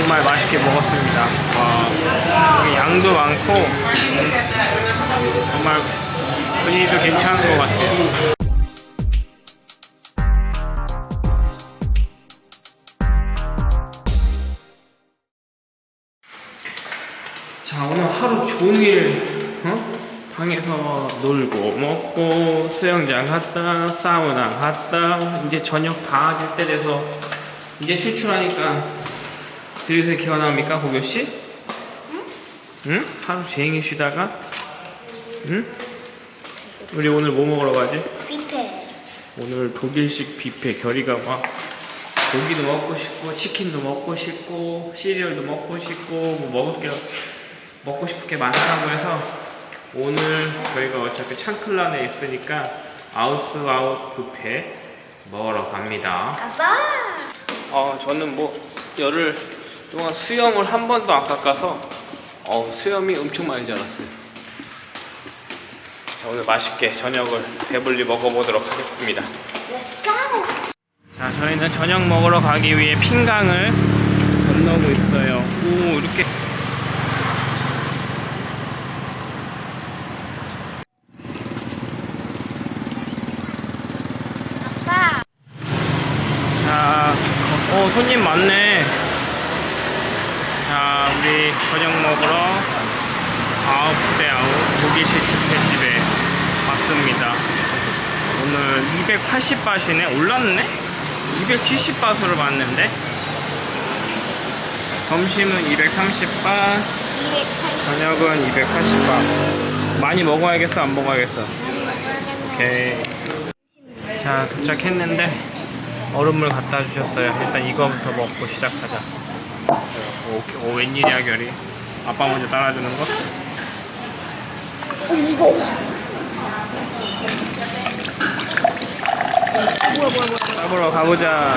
정말 맛있게 먹었습니다. 와, 양도 많고 음, 정말 분위기도 괜찮은 것 같아요. 자 오늘 하루 종일 어? 방에서 놀고 먹고 수영장 갔다 사우나 갔다 이제 저녁 다될때 돼서 이제 출출하니까 슬슬 개원합니까 고교 씨? 응? 응? 하루 종일 쉬다가 응? 우리 오늘 뭐 먹으러 가지? 뷔페. 오늘 독일식 뷔페 결이가 막 고기도 먹고 싶고 치킨도 먹고 싶고 시리얼도 먹고 싶고 뭐 먹을 게 먹고 싶은 게 많다고 해서 오늘 저희가 어차피 창클란에 있으니까 아우스아웃 뷔페 먹으러 갑니다. 가자. 어 저는 뭐 열흘 동안 수염을 한 번도 안 깎아서 어 수염이 엄청 많이 자랐어요. 자, 오늘 맛있게 저녁을 배불리 먹어보도록 하겠습니다. 자, 저희는 저녁 먹으러 가기 위해 핑강을 건너고 있어요. 오, 이렇게. 아빠. 자, 어, 손님 많네. 자, 우리 저녁 먹으러 아웃 대 아웃 고기식 뷔페집에 왔습니다. 오늘 280바시네? 올랐네? 270바스로 봤는데 점심은 230바, 280. 저녁은 280바. 많이 먹어야겠어, 안 먹어야겠어? 오케이. 자, 도착했는데 얼음물 갖다 주셨어요. 일단 이거부터 먹고 시작하자. 오, 오 웬일이야, 결이? 아빠 먼저 따라주는 거? 어, 이거. 따보러 가보자.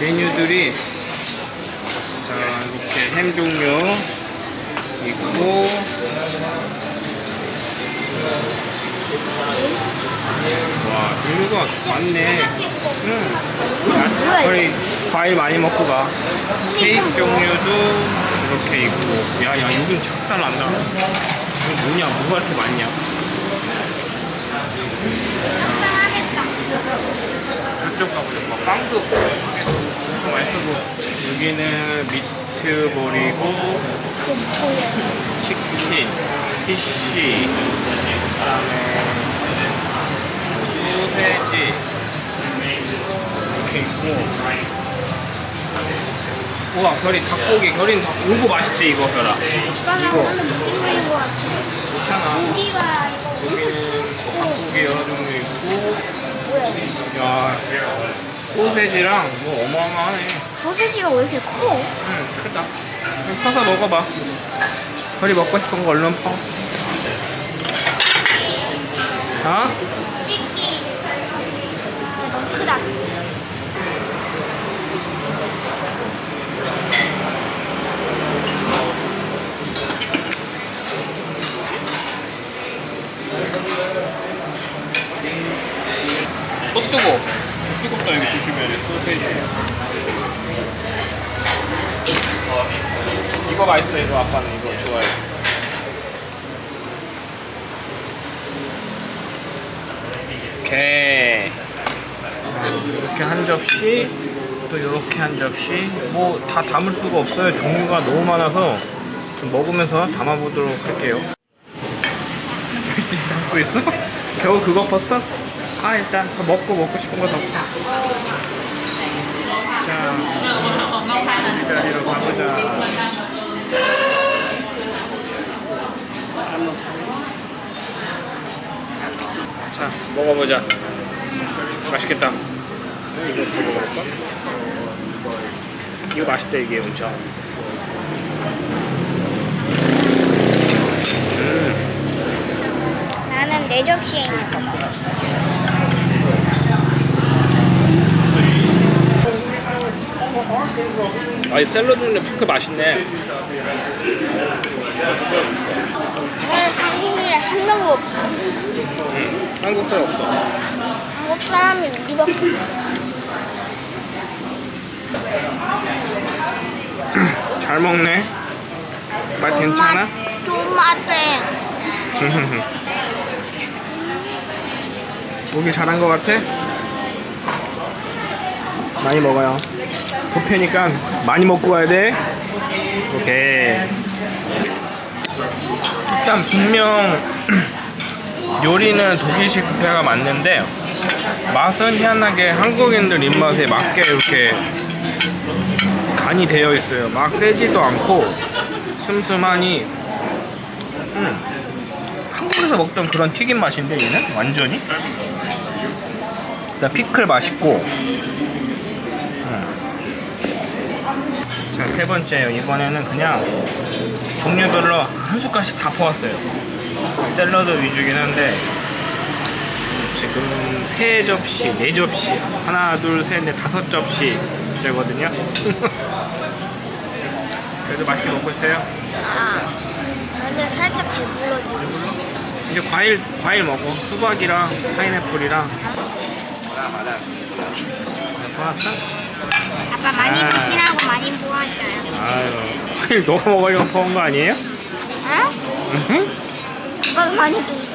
메뉴들이 자 이렇게 햄 종류 있고 와 종류가 많네. 응. 우리 과일 많이 먹고 가. 케이크 종류도 이렇게 있고. 야야 이건 작살 난다. 이거 뭐냐? 뭐가 이렇게 많냐? 이쪽 가보자. 뭐 빵도 엄청 맛있어 보여. 여기는 미트볼이고 치킨, 피쉬, 그다음에 소세지 이렇게 있고. 우와, 결이 닭고기, 결이는 닭, 이거 맛있지 이거 결아. 이거. 미친놈인 것 같아. 괜찮아. 고기가 이거. 여기는 닭고기 여러 종류 있고. 뭐야. 야, 소세지랑 뭐 어마어마하네. 소세지가 왜 이렇게 커? 응, 크다. 그럼 퍼서 먹어봐. 거리 먹고 싶은 거 얼른 퍼. 어? 너무 크다. 또 뜨거. 뜨겁다 여기 조심해야 돼. 소세지. 이거 맛있어. 이거 아빠는 이거 좋아해. 오케이. 아, 이렇게 한 접시, 또 이렇게 한 접시. 뭐 다 담을 수가 없어요. 종류가 너무 많아서 좀 먹으면서 담아보도록 할게요. 지금 담고 있어? 겨우 그거 벗어? 아 일단 더 먹고 먹고 싶은 거 더. 자, 이 자리로 가보자. 자, 먹어보자. 맛있겠다. 이거 먹어볼까? 이거 맛있다 이게 엄청. 음, 나는 내 접시에 있는 거 먹어. 아 이 샐러드는 피크 맛있네. 저는 당신이 한 명도 없어. 음, 한국 사람 없어. 한국 사람이 우리밖에 없어. 잘 먹네. 맛 괜찮아? 토마토. 오기 잘한 것 같아? 많이 먹어요. 부페니까 많이 먹고 가야 돼. 오케이. 일단 분명 요리는 독일식 뷔페가 맞는데 맛은 희한하게 한국인들 입맛에 맞게 이렇게 간이 되어 있어요. 막 세지도 않고 슴슴하니 음, 한국에서 먹던 그런 튀김 맛인데 얘는 완전히 일단 피클 맛있고 음. 자, 세 번째요. 이번에는 그냥 종류별로 한 숟갈씩 다 퍼왔어요. 샐러드 위주긴 한데 지금 세 접시, 네 접시, 하나, 둘, 셋, 넷, 다섯 접시 되거든요. 그래도 맛있게 먹고 있어요. 아, 근데 살짝 배불러지고. 이제 과일 과일 먹어. 수박이랑 파인애플이랑. 좋았어? 아빠 많이 아. 드시라고 많이 도와줘요. 아유, 과일 너가 먹으려고 퍼온 거 아니에요? 어? 으흠. 아빠 많이 드시.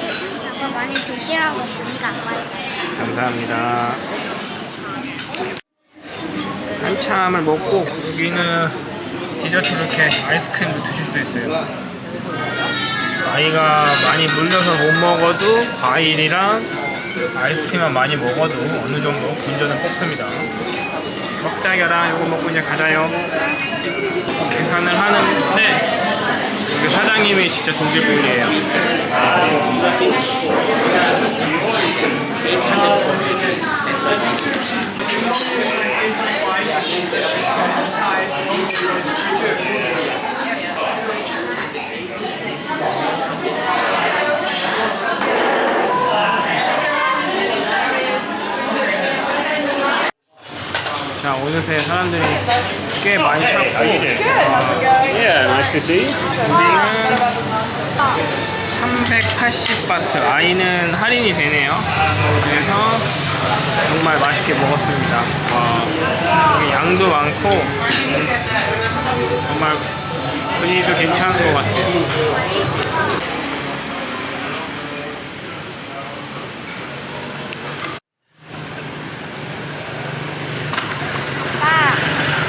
아빠 많이 드시라고 보니까 아빠. 감사합니다. 한참을 먹고 여기는 디저트로 이렇게 아이스크림도 드실 수 있어요. 아이가 많이 물려서 못 먹어도 과일이랑 아이스크림만 많이 먹어도 어느 정도 본전은 뽑습니다. 먹자겨라 이거 먹고 이제 가자요. 계산을 하는데 여기 사장님이 진짜 독일 분이에요. 자 어느새 사람들이 꽤 많이 찾고. Yeah, nice to see. 우리는 380바트. 아이는 할인이 되네요. 그래서 정말 맛있게 먹었습니다. 와, 여기 양도 많고 정말 분위기도 괜찮은 것 같아요 아빠,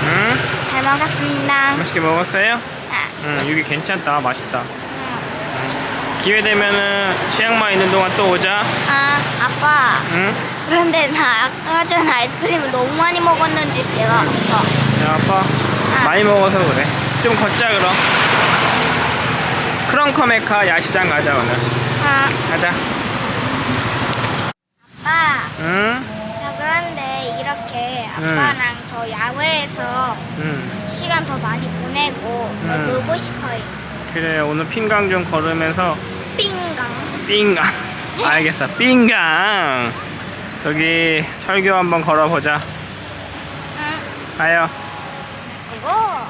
응? 잘 먹었습니다. 맛있게 먹었어요? 아, 응 여기 괜찮다 맛있다 기회 되면은 치앙마이 있는 동안 또 오자 아, 아빠. 응? 그런데 나 아까 전에 아이스크림을 너무 많이 먹었는지 배가 아파. 야 아빠 많이 먹어서 그래 좀 걷자 그럼 크런커메카 야시장 가자 오늘 아, 가자 아빠. 응? 이렇게 응. 아빠랑 더 야외에서 응 시간 더 많이 보내고 더 응. 놀고 싶어요. 그래 오늘 핑강 좀 걸으면서 삥강. 삥강 알겠어 삥강 저기 철교 한번 걸어보자 응. 가요 이거